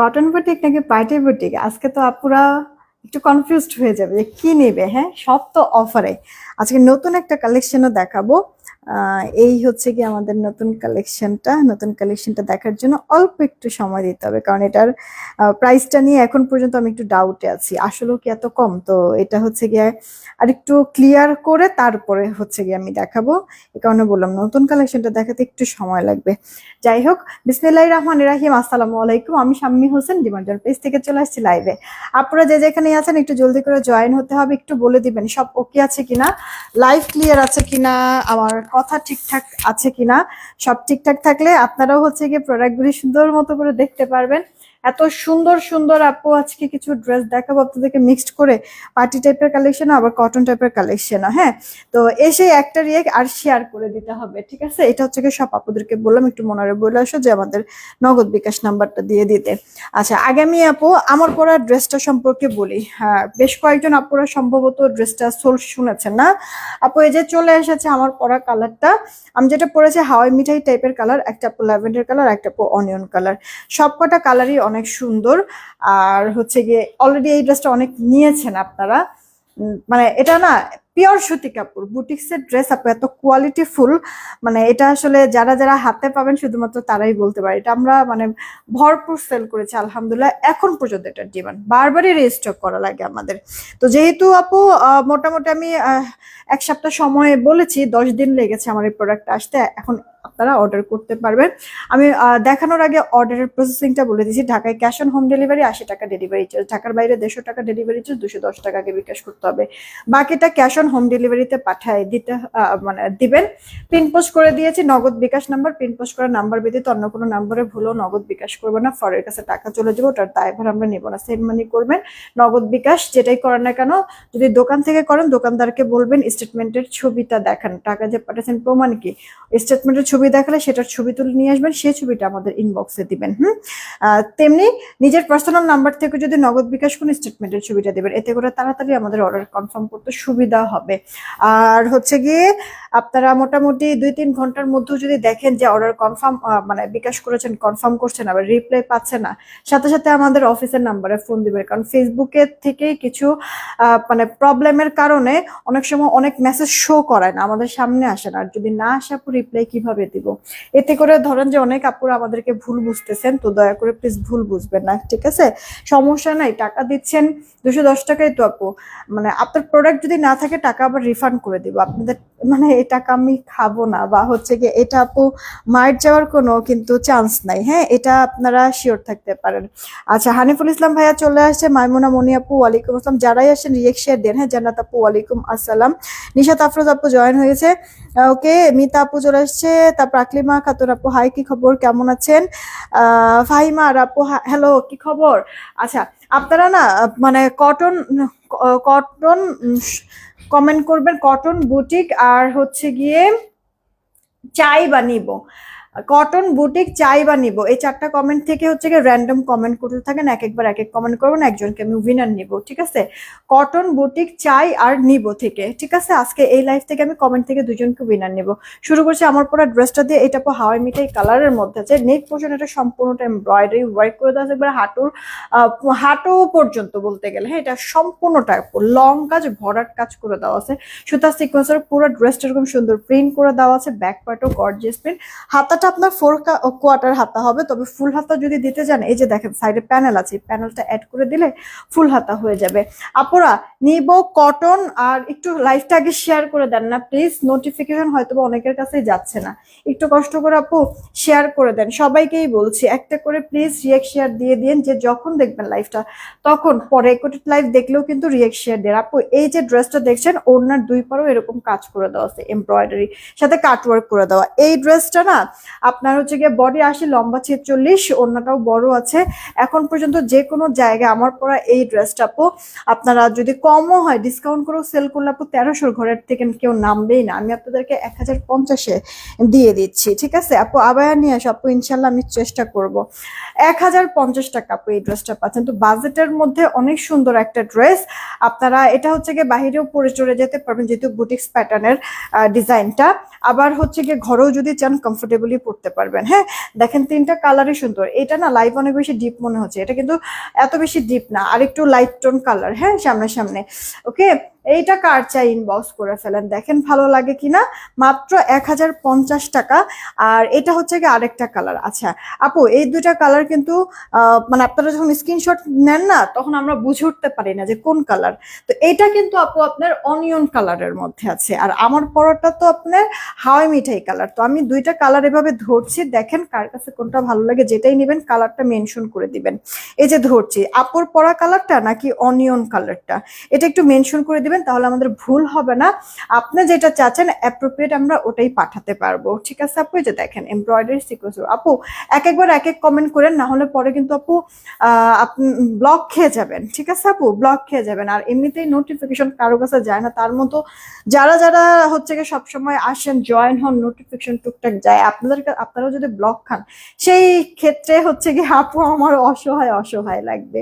Cotton boutique নাকি party boutique আজকে তো আপুরা একটু কনফিউজড হয়ে যাবে যে কি নেবে হ্যাঁ? সব তো অফারে আজকে নতুন একটা কালেকশনও দেখাবো। এই হচ্ছে কি আমাদের নতুন কালেকশনটা নতুন কালেকশনটা দেখার জন্য অল্প একটু সময় দিতে হবে, কারণ এটার প্রাইসটা নিয়ে এখন পর্যন্ত আমি একটু ডাউটে আছি। আসলেও কি এত কম? তো এটা হচ্ছে গিয়ে আর একটু ক্লিয়ার করে তারপরে হচ্ছে গিয়ে আমি দেখাবো। এ কারণে বললাম, নতুন কালেকশনটা দেখাতে একটু সময় লাগবে। যাই হোক বিসমিল্লাহ রহমান রাহিম, আসসালামু আলাইকুম। আমি শাম্মী হোসেন, ডিমান্ডার পেজ থেকে চলে আসছি লাইভে আপনারা যে যেখানে আছেন, একটু জলদি করে জয়েন হতে হবে, একটু বলে দিবেন, সব ওকে আছে কিনা? লাইভ ক্লিয়ার আছে কিনা? আমার কথা ঠিকঠাক আছে কিনা, সব ঠিকঠাক থাকলে আপনারাও হচ্ছে গিয়ে প্রোডাক্টগুলি সুন্দর মতো করে দেখতে পারবেন। এত সুন্দর সুন্দর আপু, আজকে কিছু ড্রেস দেখাবো আপনাদেরকে মিক্সড করে। পার্টি টাইপের কালেকশন আবার কটন টাইপের কালেকশন হ্যাঁ? তো এসে একটা রিয়েক আর শেয়ার করে দিতে হবে, ঠিক আছে? এটা হচ্ছে কি সব আপুদেরকে বললাম, একটু মনে বলে আসো যে আমাদের নগদ বিকাশ নাম্বারটা দিয়ে দিতে। আচ্ছা আগামী আপু, আমার পরা ড্রেসটা সম্পর্কে বলি। হ্যাঁ বেশ কয়েকজন আপুরা সম্ভবত ড্রেসটা সোল শুনেছেন না? আপু, এই যে চলে এসেছে আমার পরা কালারটা আমি যেটা পরেছি, হাওয়াই মিঠাই টাইপের কালার একটা আপু ল্যাভেন্ডার কালার একটা আপু অনিয়ন কালার সবকটা কালারই অনেক সুন্দর। আর হচ্ছে গিয়ে অলরেডি এই ড্রেসটা অনেক নিয়েছেন আপনারা। মানে এটা না পিওর সুতি কাপড়, বুটিক্সের ড্রেস আপু, এত কোয়ালিটি ফুল মানে এটা আসলে যারা যারা হাতে পাবেন শুধুমাত্র তারাই বলতে পারে। এটা আমরা মানে ভরপুর সেল করেছি, আলহামদুলিল্লাহ। এখন পর্যন্ত এটার ডিমান্ড বারবারই রেজিস্টক করা লাগে আমাদের। তো যেহেতু আপু মোটামুটি আমি এক সপ্তাহ সময় বলেছি, দশ দিন লেগেছে আমার এই প্রোডাক্টটা আসতে। এখন আপনারা অর্ডার করতে পারবেন। আমি দেখানোর আগে অর্ডারের প্রসেসিংটা বলে দিচ্ছি ঢাকায় ক্যাশ অন হোম ডেলিভারি আশি টাকা ডেলিভারি চার্জ ঢাকার বাইরে দেড়শো টাকা ডেলিভারি চার্জ দুশো দশ টাকাকে বিকাশ করতে হবে। বাকিটা ক্যাশ অন হোম ডেলিভারিতে পাঠায় দিতে মানে দিবেন। পিন পোস্ট করে দিয়েছি, Nagad bKash number pin post করার নাম্বার ব্যতীত অন্য কোনো নাম্বারে ভুলেও নগদ বিকাশ করবে না। ফরের কাছে টাকা চলে যাবে, ওটার দায়ভার আমরা নেব না। সেন্ড মানি করবেন, নগদ বিকাশ যেটাই করেন না কেন, যদি দোকান থেকে করেন, দোকানদারকে বলবেন স্টেটমেন্টের ছবিটা দেখান। টাকা যে পাঠাচ্ছেন প্রমাণ কি? স্টেটমেন্টের ছবি দেখালে সেটার ছবি তুলে নিয়ে আসবেন, সেই ছবিটা আমাদের ইনবক্সে দিবেন, হুম? তেমনি নিজের পার্সোনাল নাম্বার থেকে যদি নগদ বিকাশ কোন স্টেটমেন্টের ছবিটা দেবেন, এতে করে তাড়াতাড়ি আমাদের অর্ডার কনফার্ম করতে সুবিধা হবে। আর হচ্ছে গিয়ে আপনারা মোটামুটি দুই তিন ঘণ্টার মধ্যেও যদি দেখেন যে অর্ডার কনফার্ম মানে বিকাশ করেছেন কনফার্ম করছেন, আবার রিপ্লাই পাচ্ছে না, সাথে সাথে আমাদের অফিসের নাম্বারে ফোন দিবেন। কারণ ফেসবুকের থেকে কিছু মানে প্রবলেমের কারণে অনেক সময় অনেক মেসেজ শো করায় না, আমাদের সামনে আসে না। আর যদি না আসে রিপ্লাই কীভাবে দিব। এতে করে ধরেন যে অনেক আপুরা আমাদেরকে ভুল বুঝতেছেন, তো দয়া করে প্লিজ ভুল বুঝবেন না, ঠিক আছে? সমস্যা নাই, টাকা দিচ্ছেন, দুশো দশ টাকাই তো আপু। মানে আপনার প্রোডাক্ট যদি না থাকে, টাকা আবার রিফান্ড করে দিব। আপনাদের মানে এই টাকা আমি খাব না, বা হচ্ছে কি এটা আপু মার যাওয়ার কোনো কিন্তু চান্স নাই হ্যাঁ? এটা আপনারা শিওর থাকতে পারেন। আচ্ছা হানিফুল ইসলাম ভাইয়া চলে আসছে, মাইমুনা মনি আপু, ওয়ালাইকুম আসসালাম। যারাই আসেন রিয়েক্ট শেয়ার দেন হ্যাঁ? জান্নাত আপু, ওয়ালাইকুম আসসালাম। নিশাত আফরোজ আপু জয়েন হয়েছে। ওকে মিতা আপু চলে আসছে তারপর আকলিমা খাতুন আপু হাই কি খবর? কেমন আছেন? ফাহিমা আপু হ্যালো কি খবর? আচ্ছা আপনারা না মানে কটন কটন কমেন্ট করবেন, কটন বুটিক আর হচ্ছে গিয়ে চাই বা নিব কটন বুটিক চাই বা নিব। এই চারটা কমেন্ট থেকে হচ্ছে গিয়ে র্যান্ডম কমেন্ট করতে থাকেন, এক একবার এক এক কমেন্ট করবেন, একজনকে আমি উইনার নিব, ঠিক আছে? কটন বুটিক চাই আর নিব থেকে, ঠিক আছে? আজকে এই লাইফ থেকে আমি কমেন্ট থেকে দুজনকে উইনার নিব। শুরু করছি আমার পরা ড্রেসটা দিয়ে, এটা পর হাওয়াই মিঠাই কালারের মধ্যে আছে। নেক পোর্শন এটা সম্পূর্ণটা এমব্রয়ডারি ওয়ার্ক করে দেওয়া আছে হাঁটুর হাঁটু পর্যন্ত বলতে গেলে। হ্যাঁ এটা সম্পূর্ণটা লং কাজ, ভরাট কাজ করে দেওয়া আছে। সুতা সিকোয়েন্সের পুরো ড্রেসটা এরকম সুন্দর প্রিন্ট করে দেওয়া আছে ব্যাক পার্টও গর্জিয়াস প্রিন্ট হাতাটা আপনার ফোর কোয়ার্টার হাতা হবে, তবে ফুল হাতা যদি দিতে চান এই যে দেখেন সাইডে প্যানেল আছে প্যানেলটা অ্যাড করে দিলে ফুল হাতা হয়ে যাবে। আপুরা, নিব কটন আর একটু লাইফটা আগে শেয়ার করে দেন না প্লিজ নোটিফিকেশন হয়তো অনেকের কাছেই যাচ্ছে না। একটু কষ্ট করে আপু শেয়ার করে দেন। সবাইকেই বলছি, একটা করে প্লিজ রিয়েক্ট শেয়ার দিয়ে দিন, যে যখন দেখবেন লাইফটা তখন পরে একটি লাইফ দেখলেও কিন্তু রিয়েক্ট শেয়ার দেন। আপু, এই যে ড্রেসটা দেখছেন ওনার দুই পারও এরকম কাজ করে দেওয়া আছে এমব্রয়ডারি সাথে কাটওয়ার্ক করে দেওয়া। এই ড্রেসটা না আপনার হচ্ছে গিয়ে বডি আসে লম্বা ছেচল্লিশ অন্যটাও বড় আছে। এখন পর্যন্ত যে কোনো জায়গায় আমার পরা এই ড্রেসটা আপু, আপনারা যদি কমও হয় ডিসকাউন্ট করেও সেল করলে আপু তেরোশোর ঘরের থেকে কেউ নামবেই না। আমি আপনাদেরকে এক হাজার পঞ্চাশে দিয়ে দিচ্ছি, ঠিক আছে? আপু, আবার নিয়ে আসো আপু, ইনশাল্লাহ আমি চেষ্টা করব। এক হাজার পঞ্চাশ টাকা আপু এই ড্রেসটা পাচ্ছেন। তো বাজেটের মধ্যে অনেক সুন্দর একটা ড্রেস আপনারা এটা হচ্ছে গিয়ে বাহিরেও পরে চলে যেতে পারবেন, যেহেতু বুটিক্স প্যাটার্নের ডিজাইনটা আবার হচ্ছে গিয়ে ঘরেও যদি চান কমফোর্টেবলি পড়তে পারবেন। হ্যাঁ দেখেন তিনটা কালারই সুন্দর। এটা না লাইভ অনেক বেশি ডিপ মনে হচ্ছে। এটা কিন্তু এত বেশি ডিপ না আর একটু লাইট টোন কালার হ্যাঁ সামনে সামনে ওকে এইটা কার চাই ইনবক্স করে ফেলেন? দেখেন ভালো লাগে কিনা মাত্র এক হাজার পঞ্চাশ টাকা। আর এটা হচ্ছে কি আরেকটা কালার আচ্ছা আপু, এই দুটা কালার কিন্তু মানে আপনারা যখন স্ক্রিনশট নেন না, তখন আমরা বুঝে উঠতে পারি না যে কোন কালার তো এটা কিন্তু আপু আপনার অনিয়ন কালারের মধ্যে আছে। আর আমার পরোটা তো আপনার হাওয়াই মিঠাই কালার তো আমি দুইটা কালার এভাবে ধরছি। দেখেন কার কাছে কোনটা ভালো লাগে, যেটাই নেবেন কালারটা মেনশন করে দিবেন। এই যে ধরছি, আপুর পরা কালারটা নাকি অনিয়ন কালারটা এটা একটু মেনশন করে দিবেন। তাহলে আমাদের ভুল হবে না। আপনি যেটা চাচ্ছেন অ্যাপ্রোপ্রিয়েট আমরা ওটাই পাঠাতে পারব। ঠিক আছে আপু? যে দেখেন এমব্রয়ডারি সিকোয়েন্স আপু, এক একবার এক এক কমেন্ট করেন, না হলে পরে কিন্তু আপু আপনি ব্লক খেয়ে যাবেন। ঠিক আছে আপু? ব্লক খেয়ে যাবেন। আর এমনিতেই নোটিফিকেশন কারও কাছে যায় না, তার মতো যারা যারা হচ্ছে গিয়ে সবসময় আসেন জয়েন হন নোটিফিকেশন টুকটাক যায়, আপনাদের আপনারাও যদি ব্লক খান, সেই ক্ষেত্রে হচ্ছে গিয়ে আপু আমার অসহায় অসহায় লাগবে।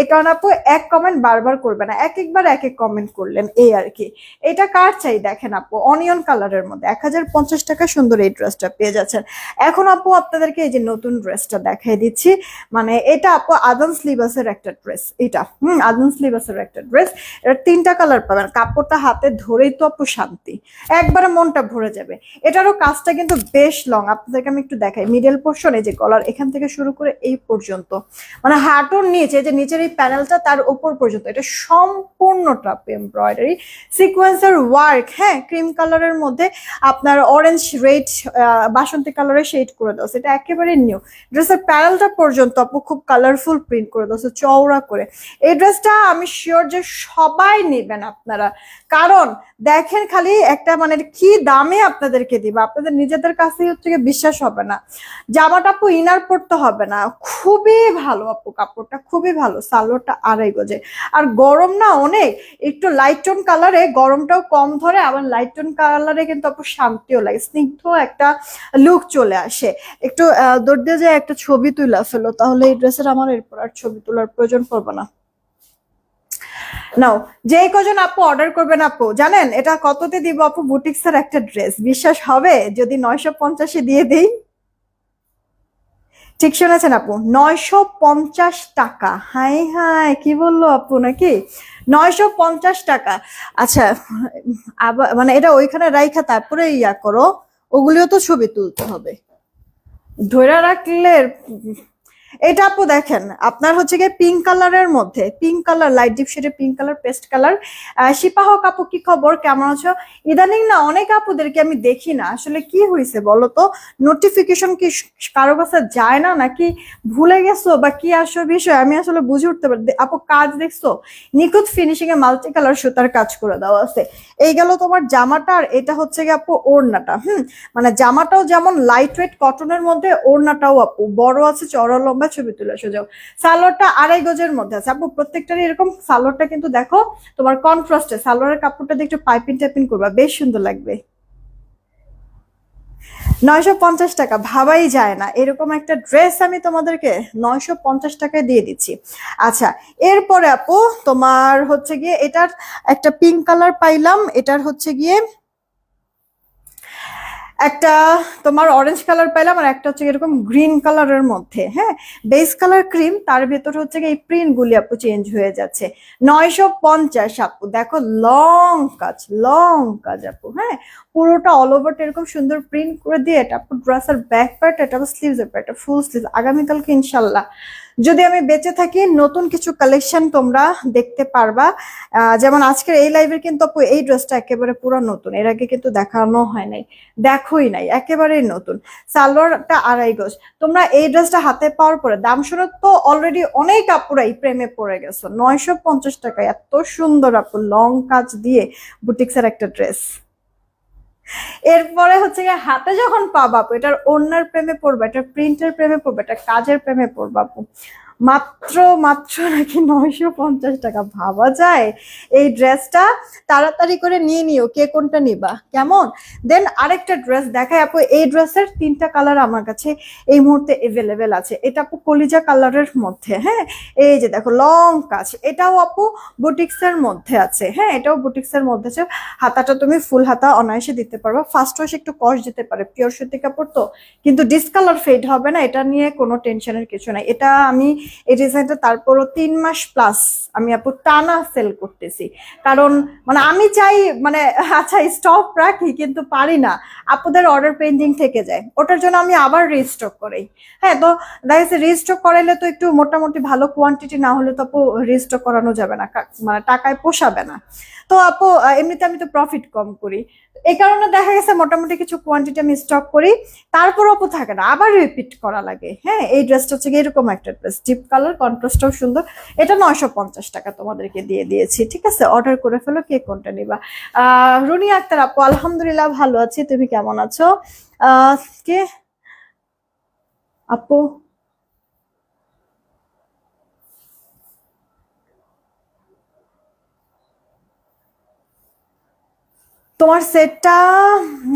এই কারণে আপু এক কমেন্ট বারবার করবে না, এক একবার এক এক কমেন্ট করলেন, এই আর কি। এটা কার চাই? দেখেন আপু, অনিয়ন কালারের মধ্যে। এক হাজার পঞ্চাশ টাকা সুন্দর এই ড্রেসটা পেয়ে যাচ্ছেন। এখন আপু, আপনাদেরকে এই যে নতুন ড্রেসটা দেখাই দিচ্ছি। মানে এটা আপু, আদন স্লিভাসের একটা ড্রেস এটা, হুম, আদন স্লিভাসের একটা ড্রেস এটা তিনটা কালার পাবেন। কাপড়টা হাতে ধরেই তো আপু শান্তি। একবারে মনটা ভরে যাবে। এটারও কাজটা কিন্তু বেশ লং আপনাদেরকে আমি একটু দেখাই। মিডল পোর্শন এই যে গলার এখান থেকে শুরু করে এই পর্যন্ত। মানে হাঁটুর নিচে যে নিচের এই প্যানেলটা তার উপর পর্যন্ত। এটা সম্পূর্ণটা এমব্রয়ডারি সিকোয়েন্সের ওয়ার্ক হ্যাঁ ক্রিম কালারের মধ্যে আপনার অরেঞ্জ রেড বাসন্তী কালারের শেড করে দাও। সেটা একেবারে নিউ ড্রেসের প্যানেলটা পর্যন্ত আপু খুব কালারফুল প্রিন্ট করে দাও চওড়া করে। এই ড্রেসটা আমি শিওর যে সবাই নেবেন আপনারা। কারণ দেখেন খালি একটা মানে কি দামে আপনাদেরকে দিব, আপনাদের নিজেদের কাছেই হচ্ছে বিশ্বাস হবে না। জামাটা আপু ইনার পড়তে হবে না। খুবই ভালো আপু কাপড়টা, খুবই ভালো। সালোয়ারটা আড়াই গজে। আর গরম না অনেক, একটু লাইট টোন কালারে গরমটাও কম ধরে, আবার লাইট টোন কালারে কিন্তু আপু শান্তিও লাগে, স্নিগ্ধ একটা লুক চলে আসে। একটু দৌড় দিয়ে যায় একটা ছবি তুলে ফেলো, তাহলে এই ড্রেসের আমার এরপর আর ছবি তোলার প্রয়োজন পড়বে না। নাও, যে কজন আপু অর্ডার করবেন আপু, জানেন, এটা কততে দিব আপু বুটিক্সের একটা ড্রেস বিশ্বাস হবে, যদি নয়শো পঞ্চাশে দিয়ে দেই ঠিক শুনেছেন আপু? নয়শো পঞ্চাশ টাকা। হাই হাই, কি বলল আপু নাকি? নয়শো পঞ্চাশ টাকা। আচ্ছা আবার মানে এটা ওইখানে রাইখা তারপরে ইয়া করো, ওগুলিও তো ছবি তুলতে হবে। ধরে রাখলে এটা আপু দেখেন, আপনার হচ্ছে গিয়ে পিঙ্ক কালারের মধ্যে পিঙ্ক কালার লাইট ডিপ শেডে পিঙ্ক কালার পেস্ট কালার শিপাহ আপু, কি খবর? কেমন আছো? ইদানিং না অনেক আপুদেরকে আমি দেখি না। আসলে কি হয়েছে বলো তো নোটিফিকেশন কি কারও কাছে যায় না নাকি ভুলে গেছো বা কি আসো বিষয়? আমি আসলে বুঝে উঠতে পারি আপু কাজ দেখছ? নিখুঁত ফিনিশিং এ মাল্টি কালার সুতার কাজ করে দেওয়া আছে। এই গেল তোমার জামাটা আর এটা হচ্ছে গিয়ে আপু ওড়নাটা, হুম? মানে জামাটাও যেমন লাইট ওয়েট কটনের মধ্যে, ওড়নাটাও আপু, বড় আছে চড়া লম্বা ছবি তুলে সোজাও। সালোয়ারটা আড়াই গজের মধ্যে আছে। আপু, প্রত্যেকটারই এরকম সালোয়ারটা কিন্তু দেখো, তোমার কনফ্রাস্টে সালোয়ারের কাপড়টা দিয়ে পাইপিং টাইপিং করবা, বেশ সুন্দর লাগবে। নয়শো পঞ্চাশ টাকা, ভাবাই যায় না। এরকম একটা ড্রেস আমি তোমাদেরকে নয়শো পঞ্চাশ টাকায় দিয়ে দিচ্ছি। আচ্ছা এরপরে আপু, তোমার হচ্ছে গিয়ে এটার একটা পিঙ্ক কালার পাইলাম। এটার হচ্ছে গিয়ে একটা তোমার অরেঞ্জ কালার পাইলাম আর একটা হচ্ছে এরকম গ্রিন কালারের মধ্যে হ্যাঁ? বেস কালার ক্রিম তার ভেতর হচ্ছে এই প্রিন্ট গুলি আপু চেঞ্জ হয়ে যাচ্ছে। নয়শো পঞ্চাশ আপু, দেখো লং কাজ লং কাজ আপু হ্যাঁ? পুরোটা অল ওভারটা এরকম সুন্দর প্রিন্ট করে দিয়ে এটা আপু ড্রেসের ব্যাক পার্ট এটা স্লিভস এর পার্ট ফুল স্লিভ আগামীকালকে ইনশাল্লাহ। যদি আমি বেঁচে থাকি, নতুন কিছু কালেকশন তোমরা দেখতে পারবা। যেমন আজকের এই লাইভের কিন্তু আপু এই ড্রেসটা একেবারে পুরো নতুন। এর আগে কিন্তু দেখানো হয় নাই, দেখোই নাই, একেবারেই নতুন। সালোয়ারটা আড়াই গজ। তোমরা এই ড্রেসটা হাতে পাওয়ার পরে দাম শুনে তো অলরেডি অনেক আপুরাই প্রেমে পড়ে গেছো। নয়শো পঞ্চাশ টাকায় এত সুন্দর আপু লং কাজ দিয়ে বুটিক্সের একটা ড্রেস এরপরে হচ্ছে গিয়ে হাতে যখন পাবো এটার অন্যের প্রেমে পড়বে, এটার প্রিন্টের প্রেমে পড়বে, এটা কাজের প্রেমে পড়ব আপু। মাত্র মাত্র নাকি নয়শো পঞ্চাশ টাকা ভাবা যায়? এই ড্রেসটা তাড়াতাড়ি করে নিয়ে নিও, কে কোনটা নিবা? কেমন? দেন আরেকটা ড্রেস দেখায় আপু, এই ড্রেসের তিনটা কালার আমার কাছে এই মুহূর্তে এভেলেবেল আছে। এটা আপু কলিজা কালারের মধ্যে হ্যাঁ? এই যে দেখো লং কাজ। এটাও আপু বুটিক্সের মধ্যে আছে হ্যাঁ? এটাও বুটিক্সের মধ্যে আছে। হাতাটা তুমি ফুল হাতা অনায়াসে দিতে পারবে। ফার্স্ট ওয়াশ একটু কষ দিতে পারে পিওর সুতি কাপড় তো। কিন্তু ডিসকালার ফেড হবে না, এটা নিয়ে কোনো টেনশনের কিছু নাই। এটা আমি এই ডিজাইনটা তারপরও তিন মাস প্লাস আমি আপু টানা সেল করতেছি। কারণ মানে আমি চাই মানে আচ্ছা স্টক রাখি, কিন্তু পারি না। আপুদের অর্ডার পেন্ডিং থেকে যায়। ওটার জন্য আমি আবার রিস্টক করি। হ্যাঁ তো দেখা যাচ্ছে রিস্টক করাইলে তো একটু মোটামুটি ভালো কোয়ান্টিটি না হলে তো আপু রিস্টক করানো যাবে না। মানে টাকায় পোষাবে না। তো আপু এমনিতে আমি তো প্রফিট কম করি। এই কারণে দেখা গেছে মোটামুটি কিছু কোয়ান্টিটি আমি স্টক করি, তারপর আপু থাকে না, আবার রিপিট করা লাগে। হ্যাঁ এই ড্রেসটা হচ্ছে এরকম একটা ড্রেস ডিপ কালার কন্ট্রাস্টটাও সুন্দর। এটা নয়শো পঞ্চাশ টাকা তোমাদেরকে দিয়ে দিয়েছি, ঠিক আছে? অর্ডার করে ফেলো, কে কোনটা নিবা। রুনি আক্তার আপু, আলহামদুলিল্লাহ ভালো আছি, তুমি কেমন আছো? কে? আপু? তোমার সেটটা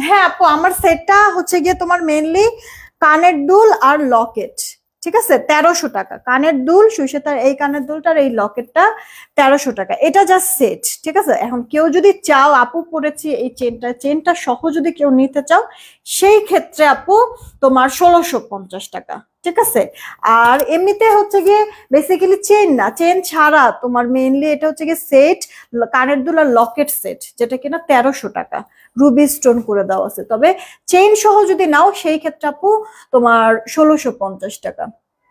হ্যাঁ আপু আমার সেটটা হচ্ছে গিয়ে তোমার মেনলি কানের দুল আর লকেট। ঠিক আছে? তেরোশো টাকা। কানের দুল, সুইসেতার এই কানের দুলটার এই লকেটটা তেরোশো টাকা। এটা জাস্ট সেট ঠিক আছে? এখন কেউ যদি চাও, আপু পড়েছি এই চেনটা চেনটা সহ যদি কেউ নিতে চাও, সেই ক্ষেত্রে আপু তোমার ষোলোশো পঞ্চাশ টাকা, ঠিক আছে? আর এমনিতে হচ্ছে গিয়ে বেসিক্যালি চেন না। চেন ছাড়া তোমার মেইনলি এটা হচ্ছে গিয়ে সেট কানের দুল আর লকেট সেট যেটা কিনা তেরোশো টাকা। রুবি স্টোন করে দেওয়া আছে। তবে চেইন সহ যদি নাও, সেই ক্ষেত্রে আপু তোমার ষোলোশো পঞ্চাশ টাকা।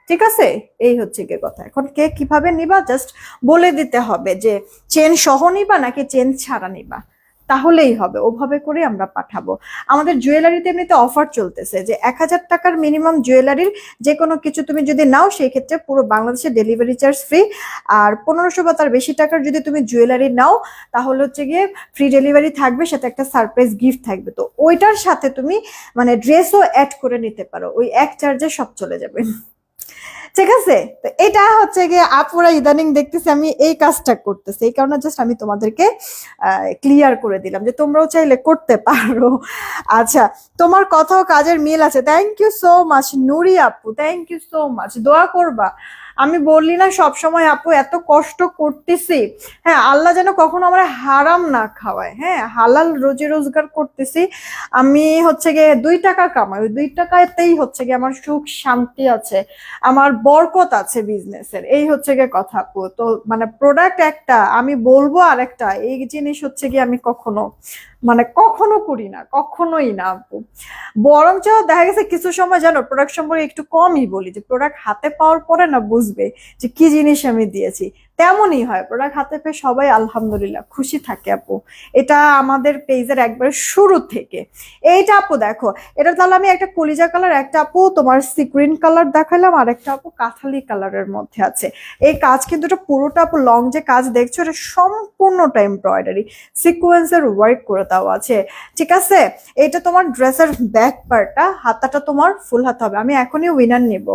ঠিক আছে? এই হচ্ছে গিয়ে কথা। এখন কে কীভাবে নিবা? জাস্ট বলে দিতে হবে যে চেন সহ নিবা নাকি চেন ছাড়া নিবা? তাহলেই হবে, ওভাবে করে আমরা পাঠাবো। আমাদের জুয়েলারিতে এমনিতে অফার চলতেছে যে এক হাজার টাকার মিনিমাম জুয়েলারির যে কোনো কিছু তুমি যদি নাও সেই ক্ষেত্রে পুরো বাংলাদেশে ডেলিভারি চার্জ ফ্রি আর পনেরোশো বা তার বেশি টাকার যদি তুমি জুয়েলারি নাও, তাহলে হচ্ছে গিয়ে ফ্রি ডেলিভারি থাকবে, সাথে একটা সারপ্রাইজ গিফট থাকবে। তো ওইটার সাথে তুমি মানে ড্রেসও অ্যাড করে নিতে পারো, ওই এক চার্জে সব চলে যাবে। ঠিক আছে? তো এটা হচ্ছে গিয়ে আপুরা ইদানিং দেখতেছি আমি এই কাজটা করতেছি। এই কারণে জাস্ট আমি তোমাদেরকে ক্লিয়ার করে দিলাম যে তোমরাও চাইলে করতে পারো। আচ্ছা তোমার কথাও কাজের মিল আছে। Thank you so much Nuri আপু। থ্যাংক ইউ সো মাচ দোয়া করবা। আমি বললি না সব সময় আপু, এত কষ্ট করতেছি। হ্যাঁ আল্লাহ যেন কখনো আমার হারাম না খাওয়ায়। হ্যাঁ হালাল রোজি রোজগার করতেছি। আমি হচ্ছে গিয়ে দুই টাকা কামাই, ওই দুই টাকাতেই হচ্ছে গিয়ে আমার সুখ শান্তি আছে, আমার বরকত আছে বিজনেসের এই হচ্ছে গিয়ে কথা, আপু। তো মানে প্রোডাক্ট একটা, আমি বলব আর একটা এই জিনিস হচ্ছে গিয়ে আমি কখনো মানে কখনো করি না, কখনোই না আপু। বরঞ্চ দেখা গেছে কিছু সময় জানো প্রোডাক্ট সম্পর্কে একটু কমই বলি, যে প্রোডাক্ট হাতে পাওয়ার পরে না বুঝবে যে কি জিনিস আমি দিয়েছি। তেমনই হয়। প্রোডাক্ট হাতে পেয়ে সবাই আলহামদুলিল্লাহ খুশি থাকে আপু। এটা আমাদের পেজের একবারে শুরু থেকে। এইটা আপু দেখো, এটা তাহলে আমি একটা কলিজা কালার একটা আপু তোমার সিক্রিন কালার দেখালাম, আর একটা আপু কাঁঠালি কালারের মধ্যে আছে। এই কাজ কিন্তু এটা পুরোটা আপু লং যে কাজ দেখছ, এটা সম্পূর্ণটা এমব্রয়ডারি সিকোয়েন্সের ওয়ার্ক করে দেওয়া আছে। ঠিক আছে? এটা তোমার ড্রেসের ব্যাক পার্টটা হাতাটা তোমার ফুল হাত হবে। আমি এখনই উইনার নিব।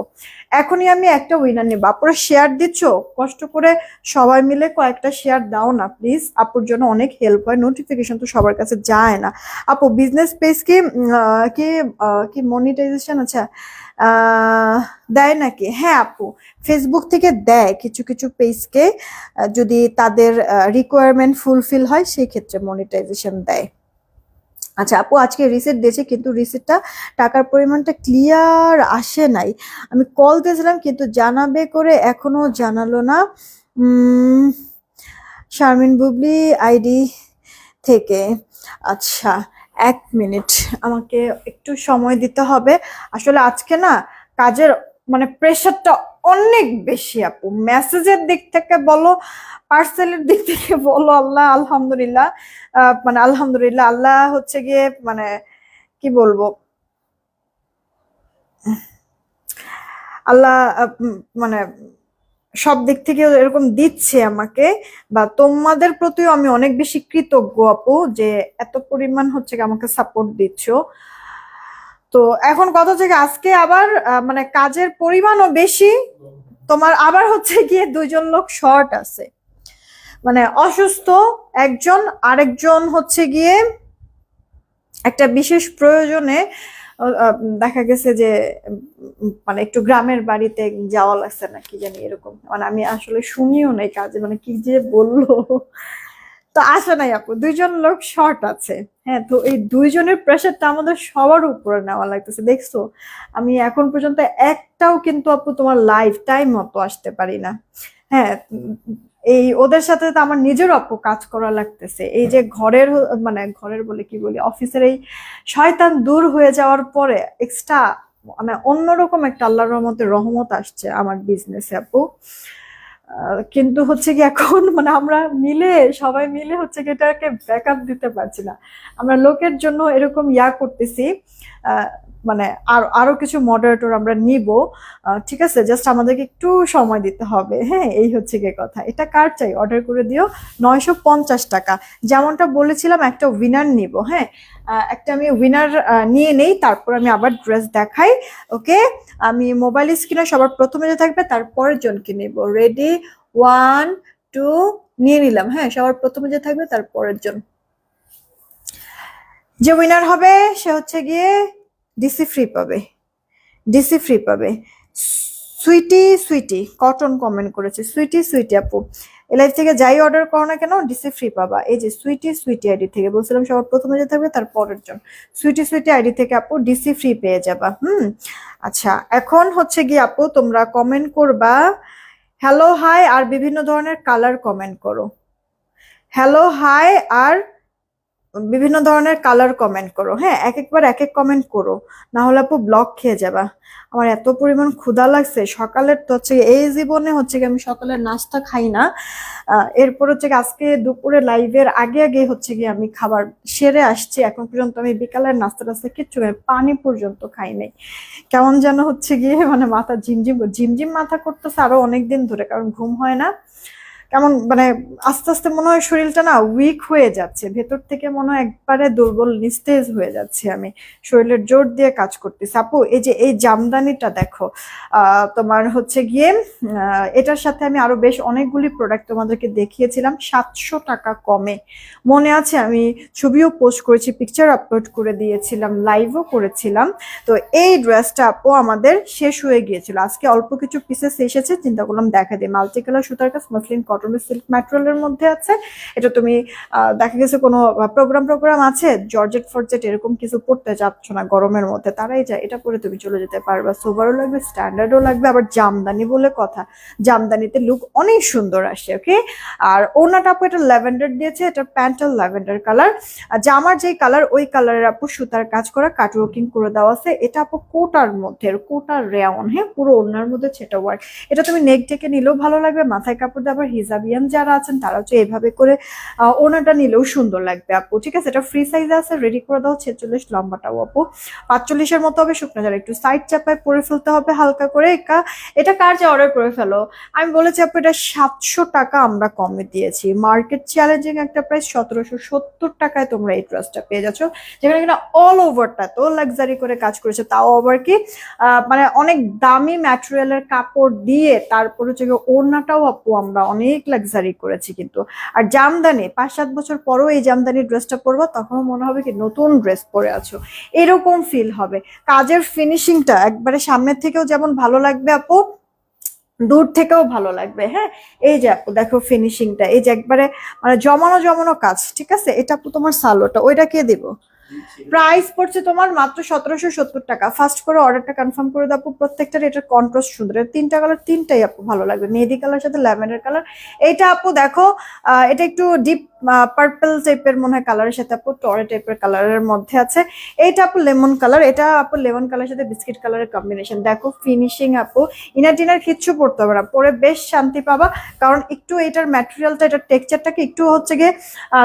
এখনই আমি একটা উইনার নিব। আপুরা শেয়ার দিচ্ছ? কষ্ট করে সবাই মিলে কয়েকটা শেয়ার দাও না প্লিজ আপুর জন্য অনেক হেল্প হয় নোটিফিকেশন তো সবার কাছে যায় না। আপু বিজনেস পেজ কি কি মনিটাইজেশন আচ্ছা দেয় নাকি? হ্যাঁ আপু। ফেসবুক থেকে দেয় কিছু কিছু পেজকে যদি তাদের রিকোয়ারমেন্ট ফুলফিল হয়, সেই ক্ষেত্রে মনিটাইজেশন দেয়। আচ্ছা আপু, আজকে রিসিট দিয়েছে, কিন্তু রিসিটটা টাকার পরিমাণটা ক্লিয়ার আসে নাই। আমি কল দিয়েছিলাম, কিন্তু জানাবে করে এখনও জানালো না। শারমিন বুবলি আইডি থেকে। আচ্ছা এক মিনিট, আমাকে একটু সময় দিতে হবে। আসলে আজকে না, কাজের মানে প্রেশারটা অনেক বেশি আপু। মেসেজের দিক থেকে বলো, পার্সেলের দিক থেকে বলো, আল্লাহ, আলহামদুলিল্লাহ। মানে আলহামদুলিল্লাহ, আল্লাহ হচ্ছে গিয়ে মানে কি বলব? আল্লাহ মানে সব দিক থেকে এরকম দিচ্ছে আমাকে, বা তোমাদের প্রতিও আমি অনেক বেশি কৃতজ্ঞ আপু, যে এত পরিমাণ হচ্ছে আমাকে সাপোর্ট দিচ্ছ। তো এখন কথা হচ্ছে আজকে আবার মানে কাজের পরিমাণও বেশি, তোমার আবার হচ্ছে গিয়ে দুইজন লোক শর্ট আছে। মানে অসুস্থ, একজন আরেকজন হচ্ছে গিয়ে একটা বিশেষ প্রয়োজনে দেখা গেছে যে মানে একটু গ্রামের বাড়িতে যাওয়া লাগছে না, কি জানি এরকম। মানে আমি আসলে শুনিও নাই কাজে মানে কি যে বলল। তো আসে নাই আপু, দুইজন লোক শর্ট আছে। হ্যাঁ তো এই দুইজনের প্রেশারটা আমাদের সবার উপরে নেওয়া লাগতেছে, দেখছ? আমি এখন পর্যন্ত একটাও কিন্তু আপু তোমার লাইফ টাইম মতো আসতে পারি না। হ্যাঁ এই ওদের সাথে তো আমার নিজের আপু কাজ করা লাগতেছে। এই যে ঘরের মানে ঘরের বলে কি বলি অফিসের এই শয়তান দূর হয়ে যাওয়ার পরে এক্সট্রা মানে অন্যরকম একটা আল্লাহর রহমতে রহমত আসছে আমার বিজনেসে আপু। কিন্তু হচ্ছে কি এখন মানে আমরা মিলে সবাই মিলে হচ্ছে কি এটাকে ব্যাকআপ দিতে পারছি না। আমরা লোকের জন্য এরকম ইয়া করতেছি আহ, মানে আর, আরও কিছু মডারেটর আমরা নিব। ঠিক আছে? জাস্ট আমাদেরকে একটু সময় দিতে হবে। হ্যাঁ এই হচ্ছে গিয়ে কথা। এটা কার চাই? অর্ডার করে দিও। নয়শো পঞ্চাশ টাকা। যেমনটা বলেছিলাম, একটা উইনার নিব। হ্যাঁ? একটা আমি উইনার নিয়ে নেই। তারপর আমি আবার ড্রেস দেখাই। ওকে? আমি মোবাইল স্ক্রিনে সবার প্রথমে যে থাকবে তারপরের জনকে নেব। রেডি ওয়ান টু নিয়ে নিলাম। হ্যাঁ সবার প্রথমে যে থাকবে তারপরের জন। যে উইনার হবে, সে হচ্ছে গিয়ে ডিসি ফ্রি পাবে। ডিসি ফ্রি পাবে। সুইটি সুইটি, কটন কমেন্ট করেছে। সুইটি সুইটি আপু এলাইভ থেকে যাই অর্ডার করো না কেন, ডিসি ফ্রি পাবা। এই যে সুইটি সুইটি আইডি থেকে, বলছিলাম সবার প্রথমে যে থাকবে তার পরের জন। সুইটি সুইটি আইডি থেকে আপু ডিসি ফ্রি পেয়ে যাবা, হুম? আচ্ছা এখন হচ্ছে গিয়ে আপু তোমরা কমেন্ট করবা হ্যালো হাই আর বিভিন্ন ধরনের কালার কমেন্ট করো। হ্যালো হাই আর বিভিন্ন ধরনের কালার কমেন্ট করো হ্যাঁ? এক একবার এক এক কমেন্ট করো, না হলে আপু ব্লক খেয়ে যাবা। আমার এত পরিমাণ ক্ষুধা লাগছে, সকালের তো হচ্ছে এই জীবনে হচ্ছে আমি সকালের নাস্তা খাই না। এরপর হচ্ছে আজকে দুপুরে লাইভের আগে আগে হচ্ছে গিয়ে আমি খাবার সেরে আসছি, এখন পর্যন্ত আমি বিকালের নাস্তা টাস্তা কিচ্ছু পানি পর্যন্ত খাই নাই। কেমন যেন হচ্ছে গিয়ে মানে মাথা ঝিমঝিম ঝিমঝিম মাথা করতেছে আরও অনেকদিন ধরে, কারণ ঘুম হয় না। কেমন মানে আস্তে আস্তে মনে হয় শরীরটা না উইক হয়ে যাচ্ছে। ভেতর থেকে মনে হয় একবারে দুর্বল, নিস্তেজ হয়ে যাচ্ছে আমি। শরীরের জোর দিয়ে কাজ করতেছি। আপু, এই যে এই জামদানিটা দেখো তোমার হচ্ছে গিয়ে এটার সাথে আমি আরও বেশ অনেকগুলি প্রোডাক্ট তোমাদেরকে দেখিয়েছিলাম। সাতশো টাকা কমে। মনে আছে আমি ছবিও পোস্ট করেছি পিকচার আপলোড করে দিয়েছিলাম লাইভও করেছিলাম। তো এই ড্রেসটা আপু আমাদের শেষ হয়ে গিয়েছিল। আজকে অল্প কিছু পিসেস এসেছে, চিন্তা করলাম দেখা দিই মাল্টি কালার সুতার কাজ মসলিন কটনের সিল্ক ম্যাটেরিয়ালের মধ্যে আছে। এটা তুমি দেখা গেছে কোনো প্রোগ্রাম প্রোগ্রাম আছে? জর্জেট ফরজেট এরকম কিছু পড়তে যাচ্ছ না গরমের মধ্যে, তারাই যায় এটা পরে তুমি চলে যেতে পারবা। সোবারও লাগবে স্ট্যান্ডার্ডও লাগবে, আবার জামদানি বলে কথা। জামদানিতে লুক অনেক সুন্দর আসে ওকে আর ওনাটা আপু এটা ল্যাভেন্ডার দিয়েছে, এটা প্যান্টাল ল্যাভেন্ডার কালার। জামার যেই কালার, ওই কালারের আপু সুতার কাজ করা কাট ওয়ার্কিং করে দেওয়া আছে। এটা আপু কোটার মধ্যে, কোটার রেওন হ্যাঁ? পুরো ওনার মধ্যে সেটা ওয়ার্ক এটা তুমি নেক ডেকে নিলেও ভালো লাগবে, মাথায় কাপড় দিয়ে আবার হিজাবিয়ান যারা আছেন তারা হচ্ছে এভাবে করে ওনাটা নিলেও সুন্দর লাগবে আপু। ঠিক আছে? এটা ফ্রি সাইজ আছে রেডি করে দাও, ছেচল্লিশ, লম্বাটাও আপু। পাঁচচল্লিশের মতো হবে, শুকনো যারা একটু সাইড চাপায় পরে ফেলতে হবে, হালকা করে। এটা কার যে অর্ডার করে ফেলো? আমি বলেছি আপু, এটা সাতশো টাকা আমরা কমে দিয়েছি। মার্কেট চ্যালেঞ্জিং একটা প্রাইস সতেরোশো সত্তর টাকায় তোমরা এই ড্রেসটা পেয়ে যাচ্ছ। যেখানে কিনা অল ওভারটা তো লাক্সারি করে কাজ করেছে। তাও আবার কি মানে অনেক দামি ম্যাটেরিয়ালের কাপড় দিয়ে তারপর হচ্ছে ওড়নাটাও আপু আমরা অনেক লাক্সারি করেছি কিন্তু। আর জামদানি পাঁচ সাত বছর পরেও এই জামদানি ড্রেসটা পরবো তখন মনে হবে কি নতুন ড্রেস পরে আছো। এরকম ফিল হবে। কাজের ফিনিশিংটা একবারে সামনের থেকেও যেমন ভালো লাগবে আপু, দূর থেকেও ভালো লাগবে হ্যাঁ? এই যে আপু, দেখো ফিনিশিংটা এই যে একবারে মানে জমানো জমানো কাজ, ঠিক আছে? এটা আপু তোমার সালোটা ওইটা কে দিব? প্রাইস পড়ছে তোমার মাত্র সতেরোশো সত্তর টাকা। ফার্স্ট করে অর্ডারটা কনফার্ম করে আপু, প্রত্যেকটার এটার কন্ট্রাস্ট সুন্দর। তিনটা কালার তিনটাই আপু ভালো লাগবে। মেহেদি কালার সাথে ল্যাভেন্ডার কালার এটা আপু দেখো এটা একটু ডিপ পার্পল টাইপের মনে হয় কালারের সাথে আপু টরে টাইপের কালারের মধ্যে আছে। এইটা আপু লেমন কালার এটা আপু লেমন কালার সাথে বিস্কিট কালারের কম্বিনেশন দেখো ফিনিশিং আপু ইনার টিনার কিচ্ছু পড়তে হবে না, পরে বেশ শান্তি পাবা। কারণ একটু এটার ম্যাটেরিয়ালটা এটার টেক্সচারটাকে একটু হচ্ছে গিয়ে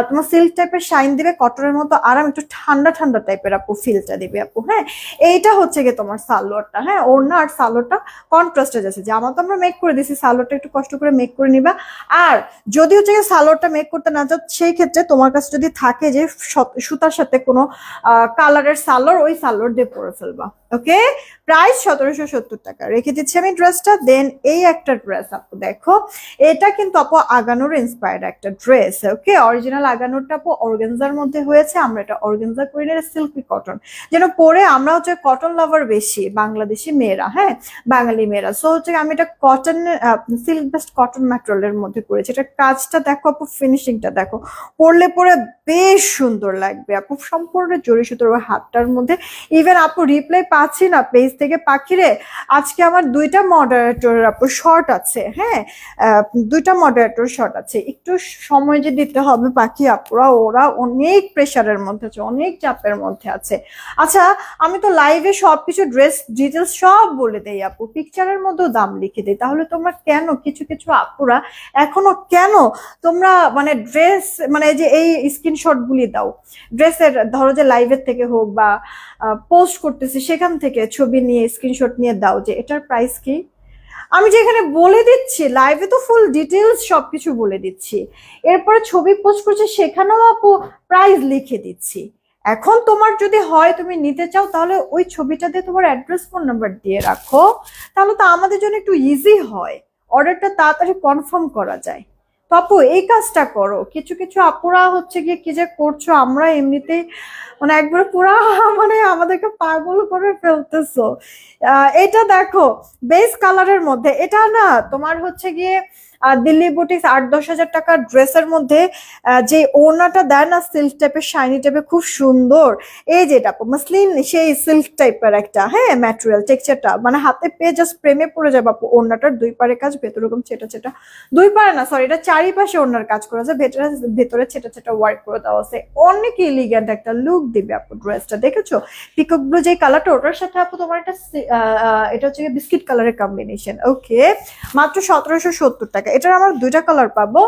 তোমার সিল্ক টাইপের শাইন দিবে কটনের মতো আরাম, একটু ঠান্ডা ঠান্ডা টাইপের আপু ফিলটা দিবে আপু হ্যাঁ? এইটা হচ্ছে গিয়ে তোমার সালোয়ারটা হ্যাঁ? ওড়না আর সালোয়ারটা কন্ট্রাস্টে যাচ্ছে। জামা তো আমরা মেক করে দিছি, সালোয়ারটা একটু কষ্ট করে মেক করে নিবা। আর যদি হচ্ছে গিয়ে সালোয়ারটা মেক করতে না সেই ক্ষেত্রে তোমার কাছে যদি থাকে যে সুতার সাথে কোনো কালারের সালোয়ার, ওই সালোয়ার দিয়ে পরে ফেলবা। ওকে? প্রাইস সতেরোশো সত্তর টাকা। রেখে দিচ্ছি আমি ড্রেসটা। দেন এই একটা ড্রেস আপু, দেখো। এটা কিন্তু আপু আগানোর ইন্সপায়ার্ড একটা ড্রেস। ওকে? অরিজিনাল আগানোরটা আপু অর্গেনজার মধ্যে হয়েছে। আমরা এটা অর্গেনজা করি না সিল্কি কটন। যেন পরে আমরা হচ্ছে কটন লাভার বেশি, বাংলাদেশি মেয়েরা হ্যাঁ? বাঙালি মেয়েরা। সো হচ্ছে আমি এটা কটন সিল্ক বেস্ট কটন ম্যাটেরিয়ালের মধ্যে করেছি। এটা কাজটা দেখো আপু ফিনিশিংটা দেখো। পরলে পরে বেশ সুন্দর লাগবে। আপু, সম্পূর্ণ জড়ি সুতোর হাতটার মধ্যে। ইভেন আপু রিপ্লাই পাচ্ছি না পেজ থেকে। পাখিরে, আজকে আমার দুইটা মডারেটরের আপু শর্ট আছে হ্যাঁ? দুইটা মডারেটর শর্ট আছে। একটু সময় যে দিতে হবে পাখি আপুরা, ওরা অনেক প্রেশারের মধ্যে আছে, অনেক চাপের মধ্যে আছে। আচ্ছা আমি তো লাইভে সবকিছু ড্রেস ডিটেলস সব বলে দেই আপু। পিকচারের মধ্যেও দাম লিখে দিই। তাহলে তোমরা কেন, কিছু কিছু আপুরা এখনও কেন তোমরা মানে ড্রেস মানে যে এই স্ক্রিনশট গুলি দাও। ড্রেসের ধরো যে লাইভের থেকে হোক বা পোস্ট করতেছি, সেখান থেকে ছবি নিয়ে স্ক্রিনশট নিয়ে দাও যে এটার প্রাইস কি। আমি যে এখানে বলে দিচ্ছি লাইভে তো ফুল ডিটেলস সবকিছু বলে দিচ্ছি। এরপরে ছবি পোস্ট করছি, সেখানেও আপু প্রাইস লিখে দিচ্ছি। এখন তোমার যদি হয়, তুমি নিতে চাও, তাহলে ওই ছবিটাতে তোমার অ্যাড্রেস ফোন নাম্বার দিয়ে রাখো। তাহলে তো আমাদের জন্য একটু ইজি হয়। অর্ডারটা তাড়াতাড়ি কনফার্ম করা যায়। আপু এই কাজটা করো। কিছু কিছু আপুরা হচ্ছে গিয়ে কি যে করছ, আমরা এমনিতে মানে একবার পুরা মানে আমাদেরকে পাগল করে ফেলতেছো। এটা দেখো বেস কালারের মধ্যে। এটা না তোমার হচ্ছে গিয়ে দিল্লি বুটিক্স আট দশ হাজার টাকার ড্রেসের মধ্যে যে ওড়নাটা দেয় না সিল্ক টাইপের শাইনি টাইপের খুব সুন্দর। এই যেটা মসলিন সেই সিল্ক টাইপের একটা হ্যাঁ ম্যাটেরিয়াল টেক্সচারটা মানে হাতে পেয়ে জাস্ট প্রেমে পড়ে যাবে আপু ওড়নাটার দুই পারে কাজ, ভেতরে এরকম ছেটা ছেটা। দুই পারে না সরি এটা চারিপাশে ওড়নার কাজ করা আছে, ভেতরে ভেতরে ছেটা ছেটা ওয়ার্ক করে দেওয়া আছে। অনেক ইলিগেন্ট একটা লুক দিবে আপু ড্রেসটা দেখেছ? পিকক ব্লু যে কালারটা ওটার সাথে আপু তোমার একটা এটা হচ্ছে বিস্কিট কালারের কম্বিনেশন ওকে মাত্র সতেরোশো সত্তর টাকা। এটার আমার দুইটা কালার পাবো।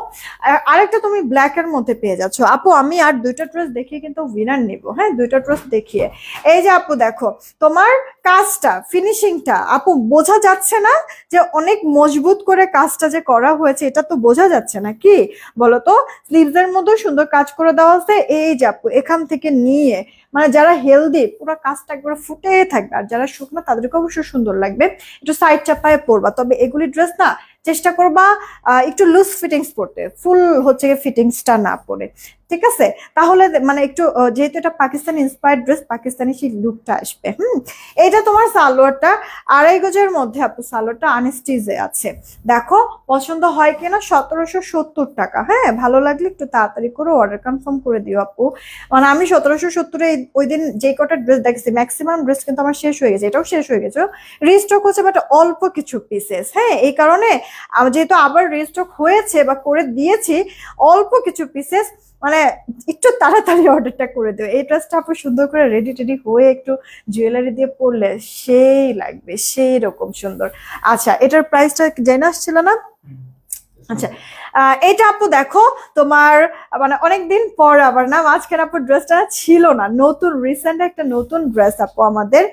আর আরেকটা তুমি ব্ল্যাক এর মধ্যে পেয়ে যাচ্ছ। আপু, আমি আর দুইটা ড্রেস দেখিয়ে কিন্তু উইনার নিব। হ্যাঁ দুইটা ড্রেস দেখিয়ে। এই যে আপু, দেখো, তোমার কাজটা ফিনিশিংটা আপু, বোঝা যাচ্ছে না যে অনেক মজবুত করে কাজটা যে করা হয়েছে, এটা তো বোঝা যাচ্ছে না কি? বলো তো স্লিভস এর মধ্যেও সুন্দর কাজ করে দেওয়া আছে। এই যে আপু, এখান থেকে নিয়ে মানে যারা হেলদি পুরো কাজটা একবার ফুটে থাকবে। আর যারা শুকনো, তাদেরকে অবশ্যই সুন্দর লাগবে। একটু সাইড চাপায় পরবা। তবে এগুলি ড্রেস না চেষ্টা করবা একটু লুজ ফিটিংস পরতে ফুল হচ্ছে ফিটিংসটা না পরে, ঠিক আছে? তাহলে মানে একটু যেহেতু এটা পাকিস্তানি ইন্সপায়ার্ড ড্রেস পাকিস্তানি সেই লুকটা আসবে, হুম? এটা তোমার সালোয়ারটা আড়াই গজের মধ্যে, আপু, সালোয়ারটা আনস্টিজে আছে। দেখো, পছন্দ হয় কিনা সতেরোশো সত্তর টাকা হ্যাঁ? ভালো লাগলে একটু তাড়াতাড়ি করে অর্ডার কনফার্ম করে দিও, আপু। মানে আমি সতেরোশো সত্তরে ওই দিন যে কটা ড্রেস দেখছি ম্যাক্সিমাম ড্রেস কিন্তু আমার শেষ হয়ে গেছে, এটাও শেষ হয়ে গেছে রিস্টক হচ্ছে বাট অল্প কিছু পিসেস হ্যাঁ? এই কারণে যেহেতু আবার রিস্টক হয়েছে বা করে দিয়েছি, অল্প কিছু পিসেস মানে একটু তাড়াতাড়ি অর্ডারটা করে দেবে এই ড্রেসটা আপু সুন্দর করে রেডি টেডি হয়ে একটু জুয়েলারি দিয়ে পরলে সেই লাগবে, সেই রকম সুন্দর। আচ্ছা এটার প্রাইসটা জেনে আসছিল না? আচ্ছা এটা আপু দেখো, তোমার মানে অনেকদিন পর আবার না, মাঝখানে আপু ড্রেসটা ছিল না। নতুন রিসেন্ট একটা নতুন ড্রেস আপু আমাদের।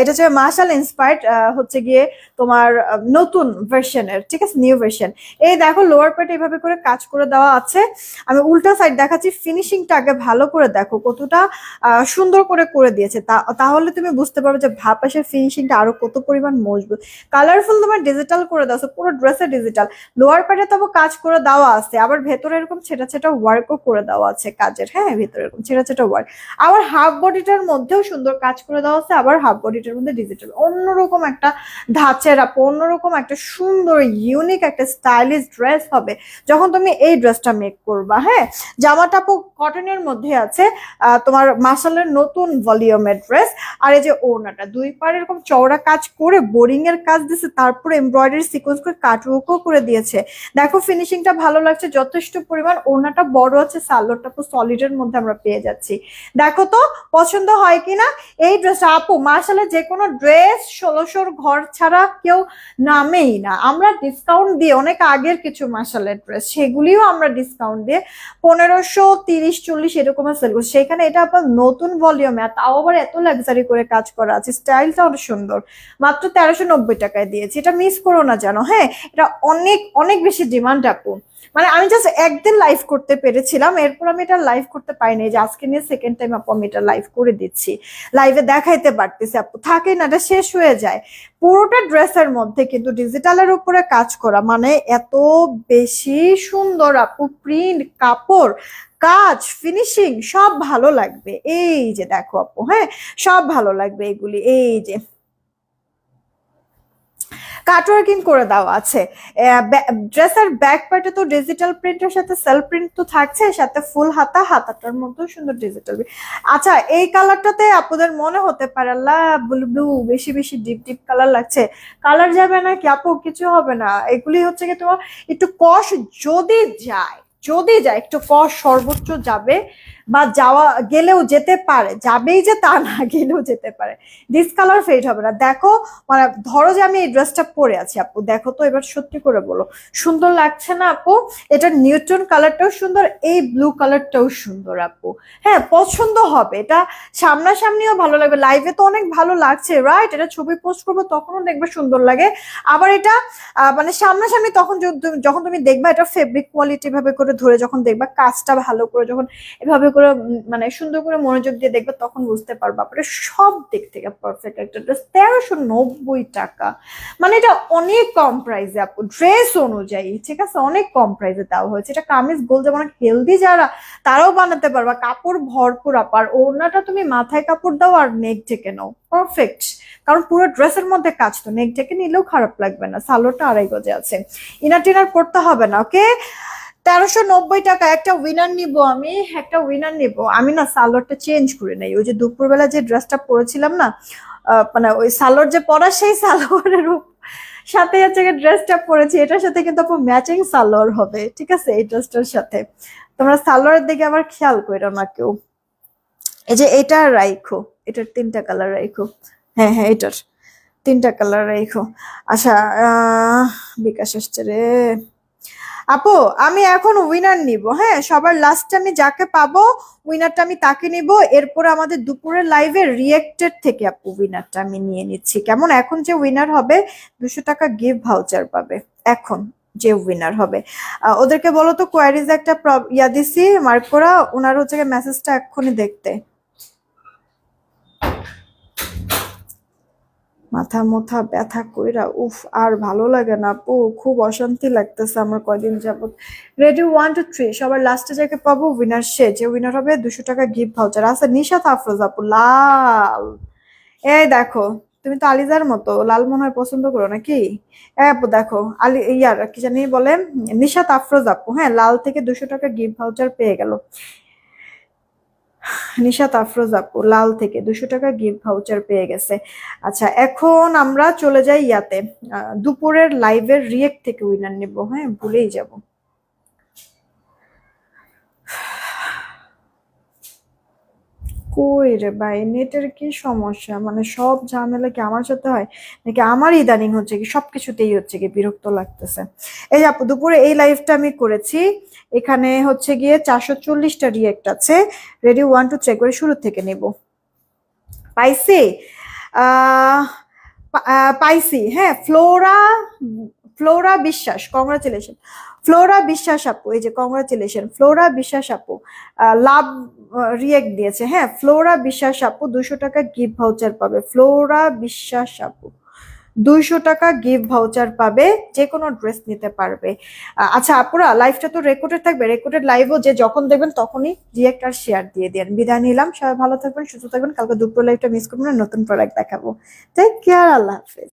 এটা হচ্ছে মার্শাল ইন্সপায়ার্ড হচ্ছে গিয়ে তোমার নতুন ভার্সনের ঠিক আছে নিউ ভার্সন এই দেখো লোয়ার পার্ট এইভাবে করে কাজ করে দেওয়া আছে। আমি উল্টা সাইড দেখাচ্ছি ফিনিশিংটা আগে ভালো করে দেখো কতটা সুন্দর করে করে দিয়েছে। তাহলে তুমি বুঝতে পারবে যে ভাপাসের ফিনিশিংটা আরও কত পরিমাণ মজবুত। কালারফুল তোমার ডিজিটাল করে দাও, পুরো ড্রেসে ডিজিটাল লোয়ার পার্টে তবে কাজ করে দেওয়া আছে, আবার ভেতরে এরকম ছেটা ছেটা ওয়ার্কও করে দেওয়া আছে কাজের। হ্যাঁ ভেতরে এরকম ছেটা ছেটা ওয়ার্ক আবার হাফ বডিটার মধ্যেও সুন্দর কাজ করে দেওয়া আছে, আবার হাফ বডিটার মধ্যে ডিজিটাল অন্যরকম একটা ধাঁচের আপ অন্যরকম একটা সুন্দর ইউনিক একটা স্টাইলিশ ড্রেস হবে যখন তুমি এই ড্রেসটা মেক করবা হ্যাঁ? জামাটা কটনের মধ্যে আছে তোমার মাসালের নতুন ভলিউমের ড্রেস আর এই যে ওড়নাটা, দুই পার এরকম চওড়া কাজ করে বোরিং এর কাজ দিছে, তারপরে এমব্রয়ডারি সিকোয়েন্স করে কাটওয়ার্কও করে দিয়েছে। দেখো ফিনিশিংটা ভালো লাগছে, যথেষ্ট পরিমাণ, ওড়নাটা বড় আছে, সালোয়ারটা পুরো সলিডের মধ্যে আমরা পেয়ে যাচ্ছি। দেখো তো, পছন্দ হয় কিনা? এই ড্রেসটা আপু মার্শালের যে কোনো ড্রেস ষোলোশোর ঘর ছাড়া কেউ নামেই না। আমরা ডিসকাউন্ট দিয়ে অনেক আগের কিছু মার্শালের ড্রেস সেগুলিও আমরা ডিসকাউন্ট দিয়ে পনেরোশো তিরিশ চল্লিশ এরকম সেল করছি সেখানে এটা আপনার নতুন ভলিউমে তাও আবার এত লাক্সারি করে কাজ করা আছে। স্টাইলটা অনেক সুন্দর। মাত্র তেরোশো নব্বই টাকায় দিয়েছি। এটা মিস করো না জানো হ্যাঁ? এটা অনেক অনেক বেশি ডিমান্ড আপু। মানে আমি জাস্ট একদিন লাইভ করতে পেরেছিলাম, এরপর আমি এটা লাইভ করতে পাইনি। যে আজকে নিয়ে সেকেন্ড টাইম আপু আমি এটা লাইভ করে দিচ্ছি। লাইভে দেখাইতে পারতেছি আপু। থাকে না, এটা শেষ হয়ে যায়। পুরোটা ড্রেসের মধ্যে কিন্তু ডিজিটালের উপরে কাজ করা মানে এত বেশি সুন্দর আপু, প্রিন্ট, কাপড়, কাজ ফিনিশিং সব ভালো লাগবে। এই যে দেখো আপু হ্যাঁ? সব ভালো লাগবে এগুলি, এই যে। কাটওয়ার্কিং করে দেওয়া আছে। ড্রেসের ব্যাক পার্টে তো ডিজিটাল প্রিন্টের সাথে সেলফ প্রিন্ট তো থাকছে, সাথে ফুল হাতা, হাতাটার মধ্যেও সুন্দর ডিজিটাল আচ্ছা এই কালারটাতে আপনাদের মনে হতে পারে আল্লাহ ব্লু ব্লু বেশি বেশি ডিপ ডিপ কালার লাগছে। কালার যাবে না কি আপু? কিছু হবে না। এগুলি হচ্ছে কি তোমার, একটু কষ যদি যায় যদি যায়, একটু কষ সর্বোচ্চ যাবে। বা যাওয়া গেলেও যেতে পারে, যাবেই যে তা না গেলেও যেতে পারে ডিসকালার ফেড হবে না। দেখো মানে ধরো যে আমি এই ড্রেসটা পরে আছি আপু, দেখো তো এবার সত্যি করে বলো, সুন্দর লাগছে না আপু? এটা নিউট্রন কালারটাও সুন্দর, এই ব্লু কালারটাও সুন্দর আপু। হ্যাঁ পছন্দ হবে, এটা সামনাসামনিও ভালো লাগবে লাইভে তো অনেক ভালো লাগছে রাইট এটা ছবি পোস্ট করব, তখনও দেখবে সুন্দর লাগে। আবার এটা মানে সামনাসামনি তখন যখন তুমি দেখবা, এটা ফেব্রিক কোয়ালিটি ভাবে করে ধরে যখন দেখবা, কাজটা ভালো করে যখন এভাবে করে মানে সুন্দর করে মনোযোগ দিয়ে দেখবে তখন বুঝতে পারবা। আপনার সব দিক থেকে পারফেক্ট একটা ড্রেস তেরোশো নব্বই টাকা। মানে এটা অনেক কম প্রাইসে আপু ড্রেস অনুযায়ী, ঠিক আছে? অনেক কম প্রাইসে দেওয়া হয়েছে। এটা কামিজ গোল যেমন হেলদি যারা, তারাও বানাতে পারবা। কাপড় ভরপুর আপার ওড়নাটা তুমি মাথায় কাপড় দাও আর নেক ঢেকে নাও। পারফেক্ট কারণ পুরো ড্রেসের মধ্যে কাজ তো নেক ঢেকে নিলেও খারাপ লাগবে না। সালোটা আড়াই গজে আছে। ইনার টিনার পড়তে হবে না ওকে তেরোশো নব্বই টাকা একটা উইনার নিব আমি, একটা উইনার নিব। আমি না সালোয়ারটা চেঞ্জ করে নেই। ওই যে দুপুরবেলা যে ড্রেসটা পরেছিলাম না মানে ওই সালোয়ার যে পরা সেই সালোয়ারের সাথে হচ্ছে ড্রেসটা পরেছি। এটার সাথে কিন্তু আপু ম্যাচিং সালোয়ার হবে, ঠিক আছে? এই ড্রেসটার সাথে। তোমরা সালোয়ারের দিকে আবার খেয়াল করো না কেউ। এই যে এটা রাইখো। এটার তিনটা কালার রাইখো। হ্যাঁ হ্যাঁ এটার। তিনটা কালার রাইখো। আচ্ছা বিকাশ আসছে রে। আপু, আমি এখন উইনার নিব হ্যাঁ? সবার লাস্টে আমি যাকে পাবো উইনারটা আমি তাকে নিব। এরপর আমাদের দুপুরের লাইভে রিয়েক্টেড থেকে আপু উইনারটা আমি নিয়ে নিচ্ছি। কেমন? এখন যে উইনার হবে, দুশো টাকা গিফট ভাউচার পাবে। এখন যে উইনার হবে। ওদেরকে বলো তো কোয়ারিজ একটা ইয়া দিছি মার্ক করা ওনার হচ্ছে মেসেজটা এক্ষুনি দেখতে। মাথা মোথা ব্যথা কইরা, উফ, আর ভালো লাগে না। আপু খুব অশান্তি লাগতেছে আমার কয়দিন যাবত রেডি ওয়ান টু থ্রি সবার লাস্টে যাকে পাবো উইনার সে। যে উইনার হবে, দুশো টাকা গিফট ভাউচার আছে। নিশাত আফরোজ আপু, লাল। এই দেখো, তুমি তো আলিজার মতো, লাল মনে হয় পছন্দ করো নাকি? আপু, দেখো, আলি, ইয়ার, কি জানি বলে নিশাত আফরোজ আপু হ্যাঁ লাল থেকে দুশো টাকা গিফট ভাউচার পেয়ে গেল। নিশাত আফরোজ আপু, লাল থেকে দুশো টাকা গিফট ভাউচার পেয়ে গেছে। আচ্ছা এখন আমরা চলে যাই ইয়াতে। দুপুরের লাইভের রিয়েক্ট থেকে উইনার নিব হ্যাঁ? ভুলেই যাব। কই রে ভাই নেটের কি সমস্যা? মানে সব ঝামেলা কি আমার সাথে হয়? নাকি আমার ইদানিং হচ্ছে কি সব কিছুতেই হচ্ছে কি বিরক্ত লাগতেছে। এই আপু দুপুরে এই লাইভটা আমি করেছি। এখানে হচ্ছে গিয়ে চারশো চল্লিশটা রিয়েক্ট আছে। রেডি ওয়ান টু থ্রি করে শুরু থেকে নেব। পাইছি? আহ, পা- পাইছি। হ্যাঁ Flora Flora Biswas congratulation Flora Biswas আপু, এই যে কংগ্রাচুলেশন ফ্লোরা বিশ্বাস আপু লাভ রিয়েক্ট দিয়েছে। হ্যাঁ ফ্লোরা বিশ্বাস আপু দুশো টাকা গিফট ভাউচার পাবে। ফ্লোরা বিশ্বাস আপু দুইশো টাকা গিফট ভাউচার পাবে, যে কোনো ড্রেস নিতে পারবে। আচ্ছা আপুরা লাইভটা তো রেকর্ডেড থাকবে। রেকর্ডেড লাইভও যে যখন দেখবেন তখনই রিয়েক্ট আর শেয়ার দিয়ে দেন। বিদায় নিলাম, সবাই ভালো থাকবেন, সুস্থ থাকবেন। কালকে দুপুর লাইভটা মিস করবেন না, নতুন প্রোডাক্ট দেখাবো। টেক কেয়ার আল্লাহ হাফেজ।